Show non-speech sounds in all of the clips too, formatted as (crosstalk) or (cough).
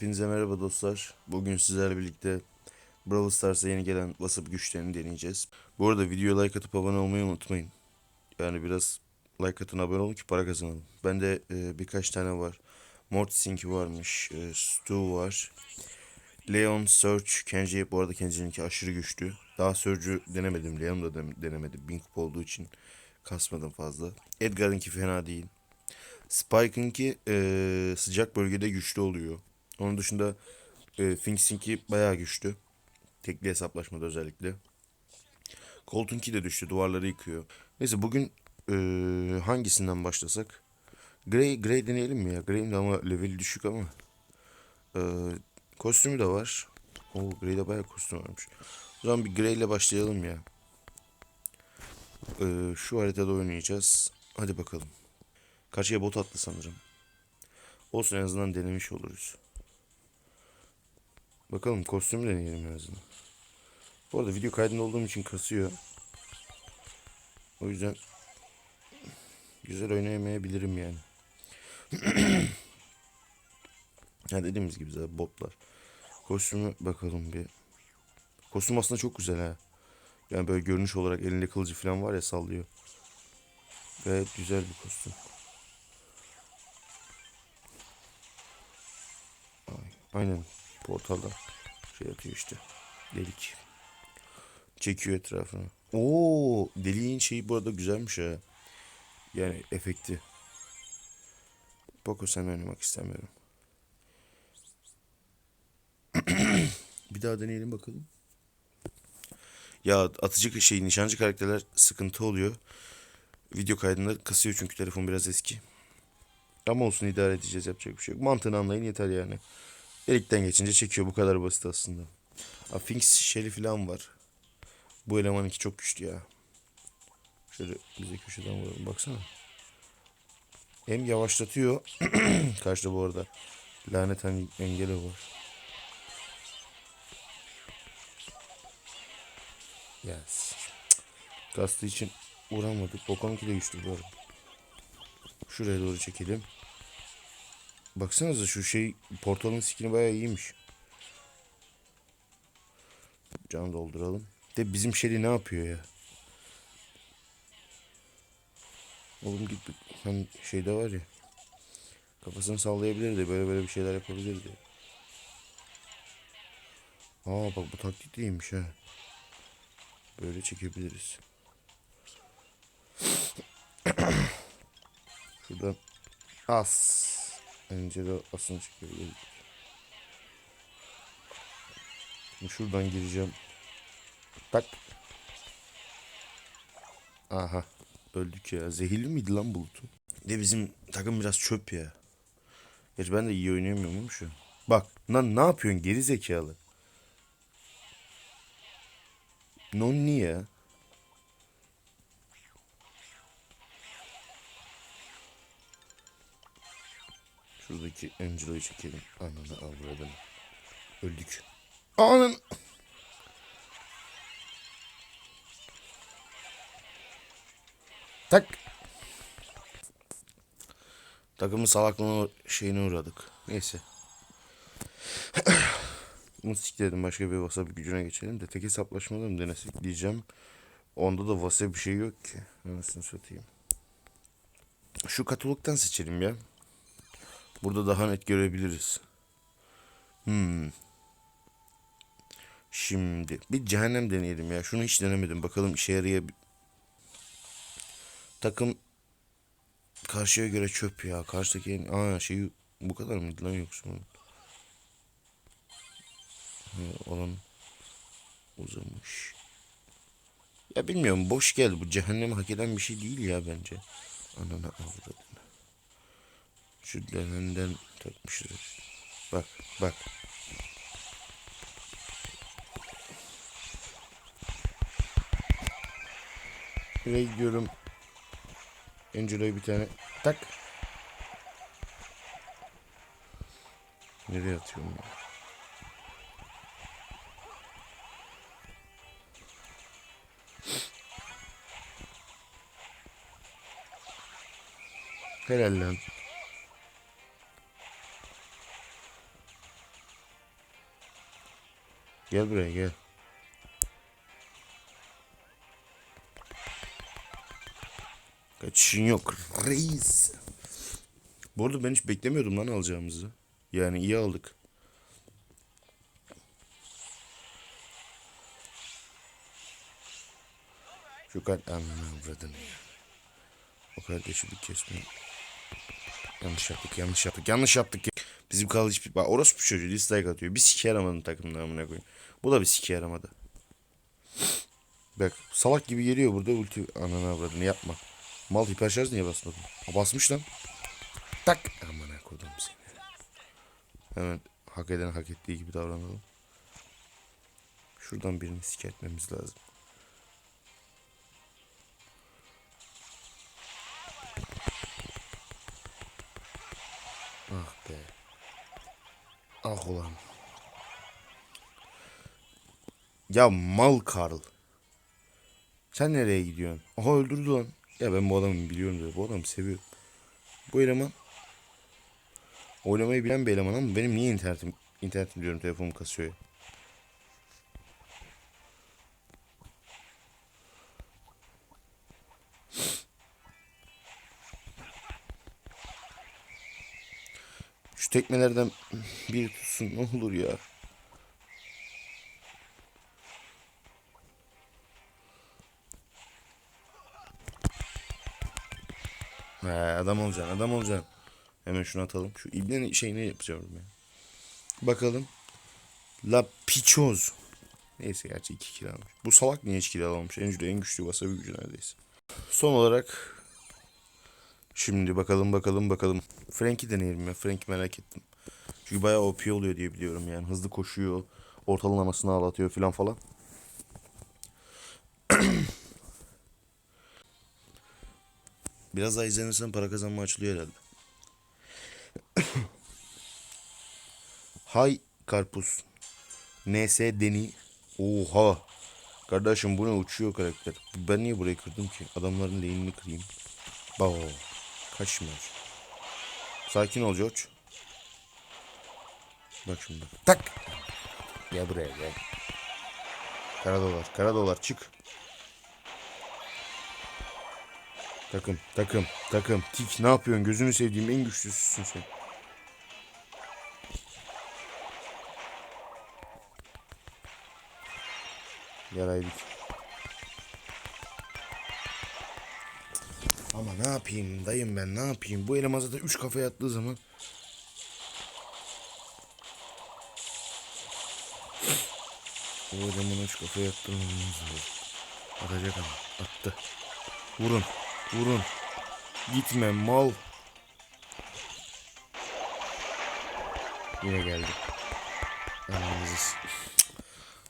Hepinize merhaba dostlar. Bugün sizlerle birlikte Brawl Stars'a yeni gelen WhatsApp güçlerini deneyeceğiz. Bu arada videoya like atıp abone olmayı unutmayın. Yani biraz like atın abone olun ki para kazanalım. Bende e, birkaç tane var. Mortis'inki varmış. E, Stu var. Leon, Search, Kenji. Bu arada Kenji'ninki aşırı güçlü. Daha Surge'ü denemedim. Leon'u da denemedim. 1000 kupa olduğu için kasmadım fazla. Edgar'ınki fena değil. Spike'ınki e, sıcak bölgede güçlü oluyor. Onun dışında e, Finks'inki bayağı güçlü. Tekli hesaplaşmada özellikle. Colt'unki de düştü. Duvarları yıkıyor. Neyse bugün e, hangisinden başlasak? Grey, Grey deneyelim mi ya? Grey'in de ama leveli düşük ama. E, kostümü de var. O Grey'de bayağı kostüm varmış. O zaman bir Grey ile başlayalım ya. E, şu haritada oynayacağız. Hadi bakalım. Karşıya bot attı sanırım. Olsun en azından denemiş oluruz. Bakalım kostüm deneyelim en azından. Bu arada video kaydında olduğum için kasıyor. O yüzden güzel oynayamayabilirim yani. (clears throat) ya dediğimiz gibi zaten botlar. Kostümü bakalım bir. Kostüm aslında çok güzel ha. Yani böyle görünüş olarak elinde kılıcı falan var ya sallıyor. Gayet güzel bir kostüm. Aynen portalda şey atıyor işte. Delik. Çekiyor etrafını. Oo, deliğin şeyi bu arada güzelmiş ha. Yani efekti. Poco sen oynamak istemiyorum. (clears throat) bir daha deneyelim bakalım. Ya atıcı şey nişancı karakterler sıkıntı oluyor. Video kaydında kasıyor çünkü telefon biraz eski. Ama olsun idare edeceğiz yapacak bir şey yok. Mantığını anlayın yeter yani. Delikten geçince çekiyor bu kadar basit aslında. Ha, Finks Shelly falan var. Bu eleman iki çok güçlü ya. Şöyle bize köşeden vuralım baksana. Hem yavaşlatıyor. (clears throat) Karşıda bu arada lanet hani engeli var. Yes. Kastı için vuramadık. Bokanınki de güçlü bu. Şuraya doğru çekelim. Baksanıza şu şey portalın skini bayağı iyiymiş. Can dolduralım. De bizim Shelly ne yapıyor ya? Oğlum git bir- hani şeyde var ya. Kafasını sallayabilirdi. Böyle böyle bir şeyler yapabilirdi. Aa bak bu taktik de iyiymiş ha. Böyle çekebiliriz. (clears throat) Şuradan as. Önce de asını çekebiliriz. Şimdi şuradan gireceğim. Tak. Aha. Öldük ya. Zehirli miydi lan bulutu? De bizim takım biraz çöp ya. Gerçi ben de iyi oynayamıyorum şu. Bak lan ne yapıyorsun geri zekalı. Nonni ya. Şuradaki Angelo'yu çekelim. Ananı avradını. Öldük. Anan. Tak. Takımın salaklığına şeyine uğradık. Neyse. (clears throat) Bunu sikledim başka bir WhatsApp gücüne geçelim de tek hesaplaşmada mı denesek diyeceğim. Onda da WhatsApp bir şey yok ki. Anasını satayım. Şu katalogdan seçelim ya. Burada daha net görebiliriz. Hmm. Şimdi bir cehennem deneyelim ya. Şunu hiç denemedim. Bakalım işe yarayabilir. Takım karşıya göre çöp ya. Karşıdaki en... Aa şeyi bu kadar mıydı lan yoksa olan uzamış. Ya bilmiyorum boş geldi. Bu cehennemi hak eden bir şey değil ya bence. Anana avradını. Şu denenden takmışlar. Bak bak. Nereye gidiyorum? Angelo'yu bir tane tak. Nereye atıyorum ya? Helal lan. Gel buraya gel. Kaçışın yok reis. Bu arada ben hiç beklemiyordum lan alacağımızı. Yani iyi aldık. Şu avradını ya. O kardeşi bir kesmeyin. Yanlış yaptık, yanlış yaptık, yanlış yaptık. ya. Bizim kalı hiçbir... Bak orospu çocuğu dislike atıyor. Bir sike yaramadı takımda amına koyayım. Bu da bir sike yaramadı. Bak salak gibi geliyor burada ulti... Ananı avradını yapma. Mal hiperşarj niye basmadın? Ha basmış lan. Tak. Amına koydum seni. Hemen hak eden hak ettiği gibi davranalım. Şuradan birini sikertmemiz lazım. Ah be. Ah ulan. Ya mal Karl. Sen nereye gidiyorsun? Aha öldürdü lan. Ya ben bu adamı biliyorum diyor. Bu adamı seviyorum. Bu eleman oynamayı bilen bir eleman ama benim niye internetim internetim diyorum telefonum kasıyor ya. Şu tekmelerden biri tutsun ne olur ya. He, adam olacaksın adam olacaksın. Hemen şunu atalım. Şu ibnenin şeyini yapacağım ya. Bakalım. La Pichoz. Neyse gerçi 2 kilo almış. Bu salak niye hiç kilo almamış? En güçlü, en güçlü wasabi gücü neredeyse. Son olarak Şimdi bakalım bakalım bakalım. Frank'i deneyelim ya. Frank'i merak ettim. Çünkü bayağı OP oluyor diye biliyorum yani. Hızlı koşuyor. Ortalamasını ağlatıyor falan falan. (clears throat) Biraz daha izlenirsen para kazanma açılıyor herhalde. Hay karpuz. NS Deni. Oha. Kardeşim bu ne uçuyor karakter. Ben niye burayı kırdım ki? Adamların lane'ini kırayım. Bao. Kaçma. Sakin ol George. Bak şimdi. Tak. Gel buraya gel. Kara dolar. Kara dolar çık. Takım, takım, takım. Tik ne yapıyorsun? Gözünü sevdiğim en güçlüsüsün sen. Yaraydık. Ama ne yapayım dayım ben ne yapayım? Bu eleman zaten 3 kafaya attığı zaman O eleman 3 kafaya attı Atacak ama attı. Vurun vurun. Gitme mal. Yine geldi. Anamızı s-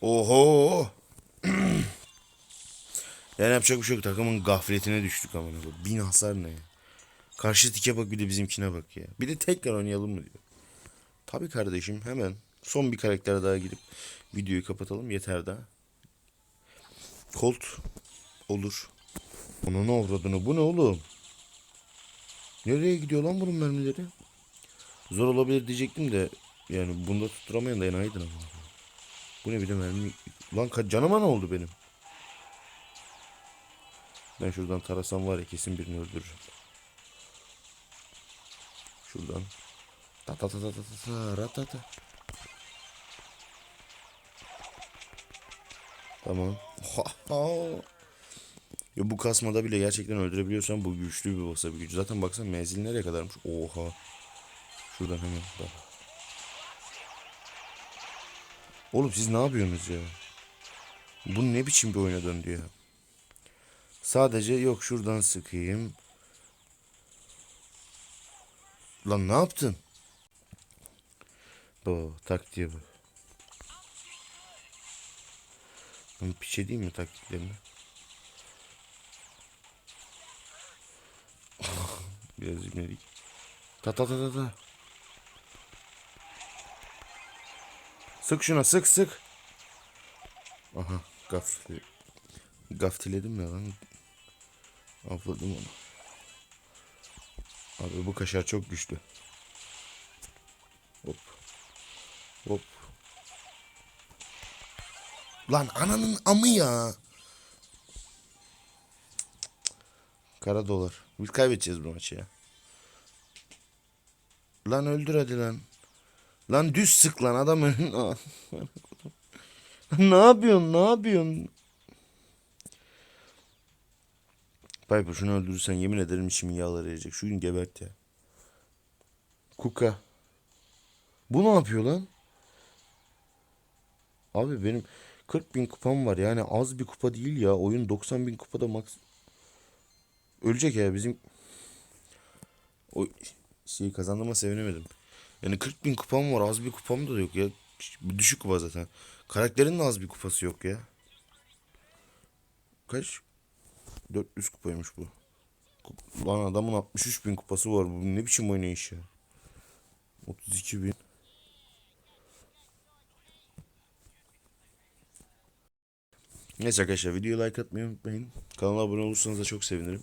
Oho. (clears throat) Yani yapacak bir şey yok. Takımın gafletine düştük koyayım. Bin hasar ne? Karşı tike bak bir de bizimkine bak ya. Bir de tekrar oynayalım mı diyor. Tabii kardeşim hemen son bir karakter daha girip videoyu kapatalım yeter daha. Colt olur. Onun avradını bu ne oğlum? Nereye gidiyor lan bunun mermileri? Zor olabilir diyecektim de yani bunda tutturamayan da enayidir ama. Bu ne bir mermi. Lan canıma ne oldu benim? Ben şuradan tarasam var ya kesin birini öldürürüm. Şuradan. Ta ta ta ta ta ta ta ta ta. Tamam. (laughs) ya bu kasmada bile gerçekten öldürebiliyorsan bu güçlü bir wasabi gücü. Zaten baksana menzil nereye kadarmış. Oha. Şuradan hemen bak. Oğlum siz ne yapıyorsunuz ya? Bu ne biçim bir oyuna döndü ya? Sadece yok şuradan sıkayım. Lan ne yaptın? O taktiğe bak. Piçe değil mi taktiklerini? Biraz ibnelik. Ta ta ta ta ta. Sık şuna sık sık. Aha gafil. Gaftiledim ya lan. Avladım onu. Abi bu kaşar çok güçlü. Hop. Hop. Lan ananın amı ya. Kara dolar. Biz kaybedeceğiz bu maçı ya. Lan öldür hadi lan. Lan düz sık lan adam önün. (laughs) ne yapıyorsun ne yapıyorsun? Piper şunu öldürürsen yemin ederim içimin yağları yiyecek. Şu gün gebert ya. Kuka. Bu ne yapıyor lan? Abi benim 40 bin kupam var yani az bir kupa değil ya. Oyun 90 bin kupada max. Ölecek ya bizim. O şeyi kazandığıma sevinemedim. Yani 40 bin kupam var az bir kupam da yok ya. Düşük kupa zaten. Karakterin de az bir kupası yok ya. Kaç? 400 kupaymış bu. Lan adamın 63 bin kupası var. Bu ne biçim oynayış ya? 32 bin. Neyse arkadaşlar videoyu like atmayı unutmayın. Kanala abone olursanız da çok sevinirim.